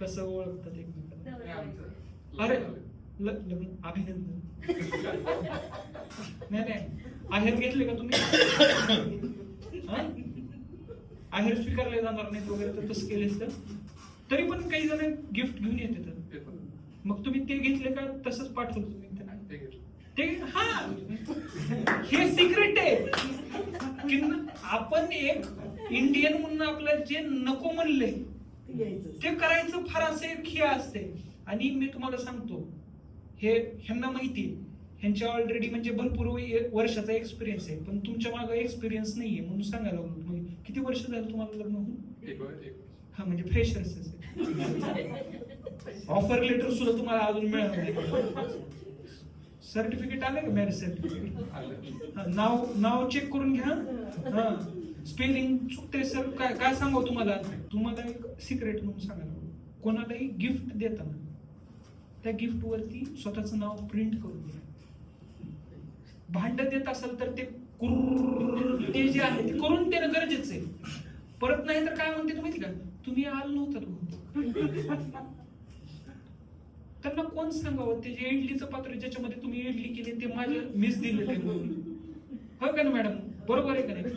कसं ओळखतात एकमेकांना? हे अरे लग्न अभिनंदन. नाही नाही. आहेर घेतले का तुम्ही? हा? आहेर स्वीकारले जाणार नाहीत वगैरे तर तसं केलेस तर? तरी पण काही जण गिफ्ट घेऊन येते तर मग तुम्ही ते घेतले का? तसंच पाठवलं तुम्ही? ते घेतलं. ते हा. हे सिक्रेट आहे. की न- आपण एक इंडियन म्हणून आपलं जे नको म्हणले ते करायचं फार असं एक हे असते आणि मी तुम्हाला सांगतो हे ह्यांना माहिती आहे. ह्यांच्या ऑलरेडी म्हणजे भरपूर वर्षाचा एक्सपिरियन्स आहे. पण तुमच्या मागे एक्सपिरियन्स नाहीये म्हणून सांगायला लागलो तुम्ही. किती वर्ष झालं तुम्हाला लग्न होऊन? हा म्हणजे फ्रेशर्स ऑफर लेटर सुद्धा तुम्हाला अजून मिळालं नाही. सर्टिफिकेट आलं का मॅरेज सर्टिफिकेट आलं. नाव नाव चेक करून घ्या. हा. स्पेलिंग चुकते सर काय काय सांगू तुम्हाला? तुम्हाला एक सिक्रेट म्हणून सांगायला कोणालाही गिफ्ट देताना त्या गिफ्ट वरती स्वतःचं नाव प्रिंट करून द्या भांड देत असाल तर ते ते जे आहे ते करून देणं गरजेचं आहे. परत नाही तर काय म्हणते माहिती का? तुम्ही आल नव्हता त्यांना कोण सांगावं? ते जे इडलीचं पात्र ज्याच्यामध्ये तुम्ही इडली केली ते माझ्या मिस दिलेलं आहे. हो का ना मॅडम? बरोबर आहे का नाही?